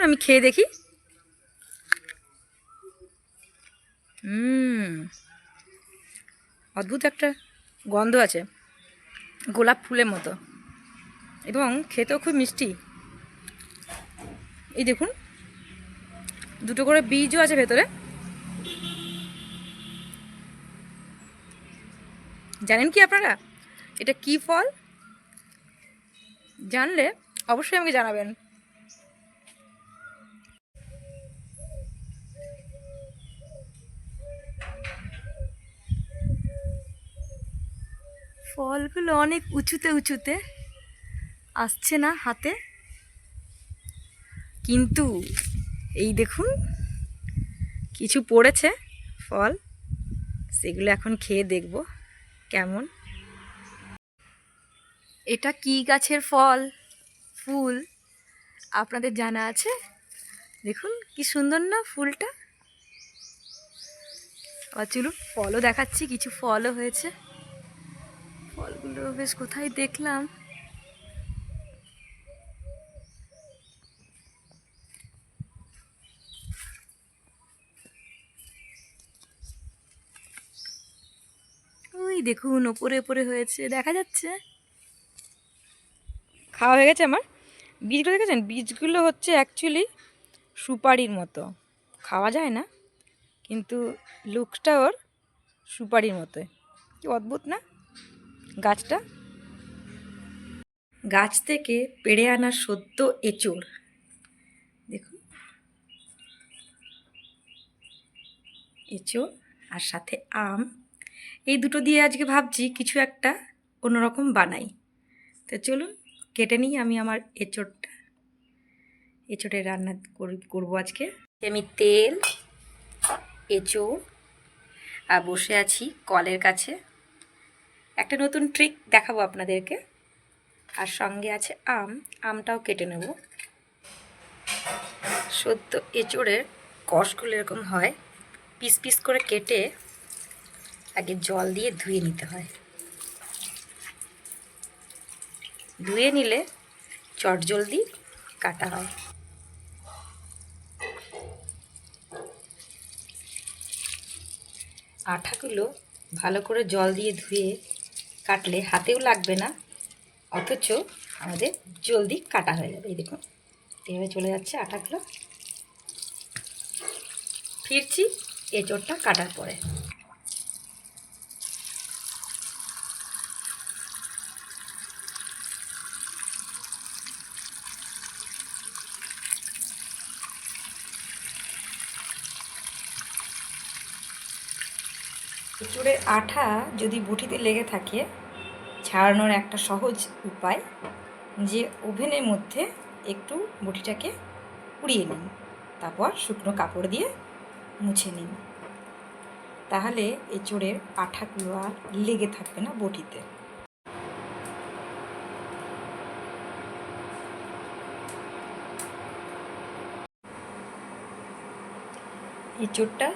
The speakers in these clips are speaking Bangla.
চলুন আমি খেয়ে দেখি। হুম, অদ্ভুত একটা গন্ধ আছে, গোলাপ ফুলের মতো। এবং খেতেও খুব মিষ্টি। এই দেখুন, দুটো করে বীজও আছে ভেতরে। জানেন কি আপনারা? এটা কি ফল? জানলে অবশ্যই আমাকে জানাবেন। ফলগুলো অনেক উঁচুতে উঁচুতে আসছে না হাতে। কিন্তু এই দেখুন, কিছু পড়েছে ফল, সেগুলো এখন খেয়ে দেখব কেমন। এটা কি গাছের ফল? ফুল। আপনাদের জানা আছে? দেখুন, কি সুন্দর না ফুলটা। আবার চলুন, ফলও দেখাচ্ছি, কিছু ফলও হয়েছে। ফলগুলো বেশ কোথায় দেখলাম। ওই দেখুন, ওপরে ওপরে হয়েছে, দেখা যাচ্ছে। খাওয়া হয়ে গেছে আমার? বীজগুলো দেখেছেন? বীজগুলো হচ্ছে অ্যাকচুয়ালি সুপারির মতো। খাওয়া যায় না, কিন্তু লুকটা ওর সুপারির মতো কি অদ্ভুত না? গাছটা? গাছ থেকে পেড়ে আনা সদ্য এঁচড়। দেখুন। এঁচড় আর সাথে আম। এই দুটো দিয়ে আজকে ভাবছি কিছু একটা অন্যরকম বানাই। তো চলুন, কেটে নিই আমি আমার এঁচড়টা। এঁচড়ের রান্না করি- করব আজকে। আমি তেল, এঁচড় আর বসে আছি কলের কাছে। একটা নতুন ট্রিক দেখাবো আপনাদেরকে। আর সঙ্গে আছে আম। আমটাও কেটে নেব। সদ্য এঁচড়ের কষগুলো এরকম হয়। পিস পিস করে কেটে আগে জল দিয়ে ধুয়ে নিতে হয়। ধুয়ে নিলে চটজলদি কাটা হয়। আঠাগুলো ভালো করে জল দিয়ে ধুয়ে কাটলে হাতেও লাগবে না, অথচ আমাদের জলদি কাটা হয়ে যাবে। এই দেখুন, এভাবে চলে যাচ্ছে আটাগুলো। ফিরছি এঁচড়টা কাটার পরে। এঁচড়ের আঠা যদি বুটিতে লেগে থাকে ছাড়ানোর একটা সহজ উপায় যে ওভেনের মধ্যে একটু বটিটাকে পুড়িয়ে নিন, তারপর শুকনো কাপড় দিয়ে মুছে নিন। তাহলে এঁচড়ের আঠাগুলো আর লেগে থাকবে না বটিতে। এঁচড়টা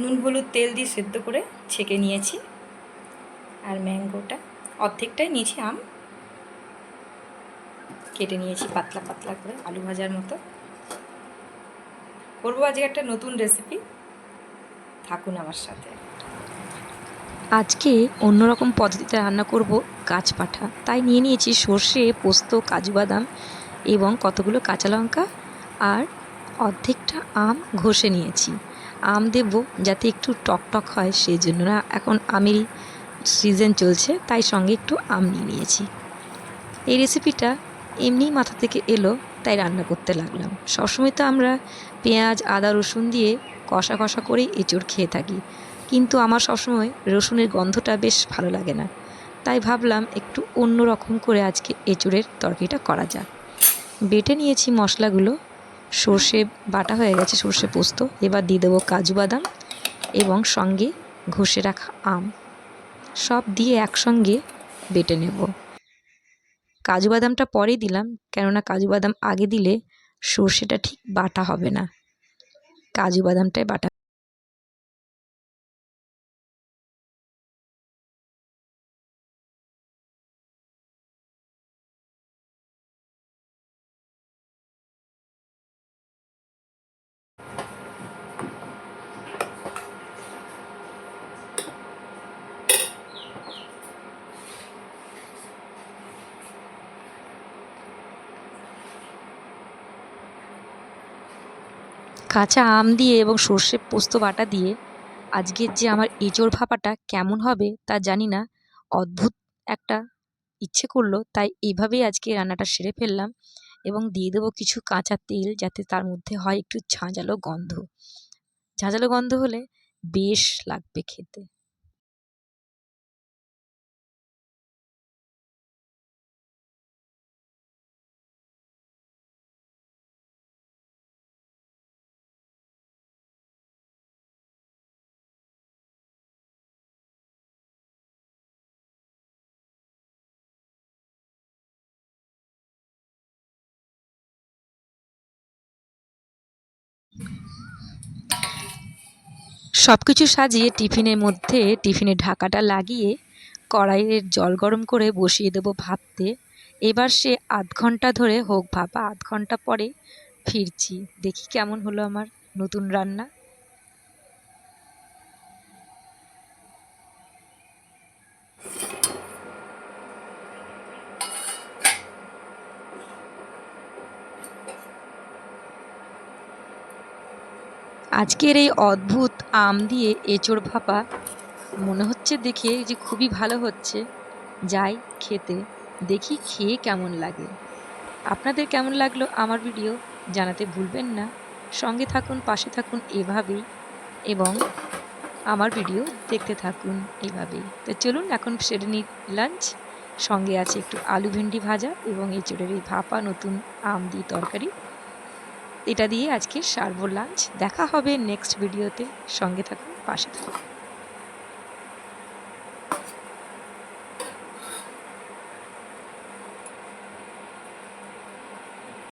নুন হলুদ তেল দিয়ে সেদ্ধ করে ছেঁকে নিয়েছি। আর ম্যাঙ্গোটা অর্ধেকটাই নিয়েছি আম। কেটে নিয়েছি পাতলা পাতলা করে আলু ভাজার মতো। করব আজকে একটা নতুন রেসিপি থাকুন আমার সাথে। আজকে অন্যরকম পদ্ধতিতে রান্না করব গাছ পাঠা। তাই নিয়ে নিয়েছি সর্ষে, পোস্ত, কাজু বাদাম এবং কতগুলো কাঁচা লঙ্কা আর অর্ধেকটা আম ঘষে নিয়েছি। আম দেব যাতে একটু টক টক হয় সেই জন্য না, এখন আমেরই সিজন চলছে, তাই সঙ্গে একটু আম নিয়ে নিয়েছি। এই রেসিপিটা এমনিই মাথা থেকে এলো, তাই রান্না করতে লাগলাম। সবসময় তো আমরা পেঁয়াজ, আদা, রসুন দিয়ে কষা কষা করেই এঁচড় খেয়ে থাকি। কিন্তু আমার সবসময় রসুনের গন্ধটা বেশ ভালো লাগে না। তাই ভাবলাম একটু অন্য রকম করে আজকে এঁচড়ের তরকারিটা করা যাক। বেটে নিয়েছি মশলাগুলো। সর্ষে বাটা হয়ে গেছে, সর্ষে পোস্ত। এবার দিয়ে দেবো কাজু বাদাম এবং সঙ্গে ঘষে রাখা আম। সব দিয়ে একসঙ্গে বেটে নেব। কাজু বাদামটা পরে দিলাম, কেননা কাজু বাদাম আগে দিলে সর্ষেটা ঠিক বাটা হবে না। কাজু বাদামটাই বাটা কাঁচা আম দিয়ে এবং সর্ষে পোস্ত বাটা দিয়ে আজকের যে আমার এঁচোড় ভাপাটা কেমন হবে তা জানি না। অদ্ভুত একটা ইচ্ছে করল, তাই এইভাবেই আজকে রান্নাটা সেরে ফেললাম এবং দিয়ে দেবো কিছু কাঁচা তেল যাতে তার মধ্যে হয় একটু ঝাঁঝালো গন্ধ। ঝাঁঝালো গন্ধ হলে বেশ লাগবে খেতে। সব কিছু সাজিয়ে টিফিনের মধ্যে টিফিনের ঢাকাটা লাগিয়ে কড়াইয়ের জল গরম করে বসিয়ে দেবো ভাবতে এবার সে আধ ঘণ্টা ধরে হোক ভাপা আধ ঘণ্টা পরে ফিরছি। দেখি কেমন হলো আমার নতুন রান্না। আজকের এই অদ্ভুত আম দিয়ে এঁচোড় ভাপা মনে হচ্ছে দেখে যে খুবই ভালো হচ্ছে। যাই খেতে, দেখি খেয়ে কেমন লাগে। আপনাদের কেমন লাগল আমার ভিডিও জানাতে ভুলবেন না। সঙ্গে থাকুন, পাশে থাকুন এভাবেই এবং আমার ভিডিও দেখতে থাকুন এভাবেই। তো চলুন, এখন সেরে নিই লাঞ্চ সঙ্গে আছে একটু আলু ভেন্ডি ভাজা এবং এঁচোড়ের এই ভাপা নতুন আম দিয়ে তরকারি। এটা দিয়ে আজকে সারবো লাঞ্চ দেখা হবে নেক্সট ভিডিওতে সঙ্গে থাকুন পাশে থাকুন।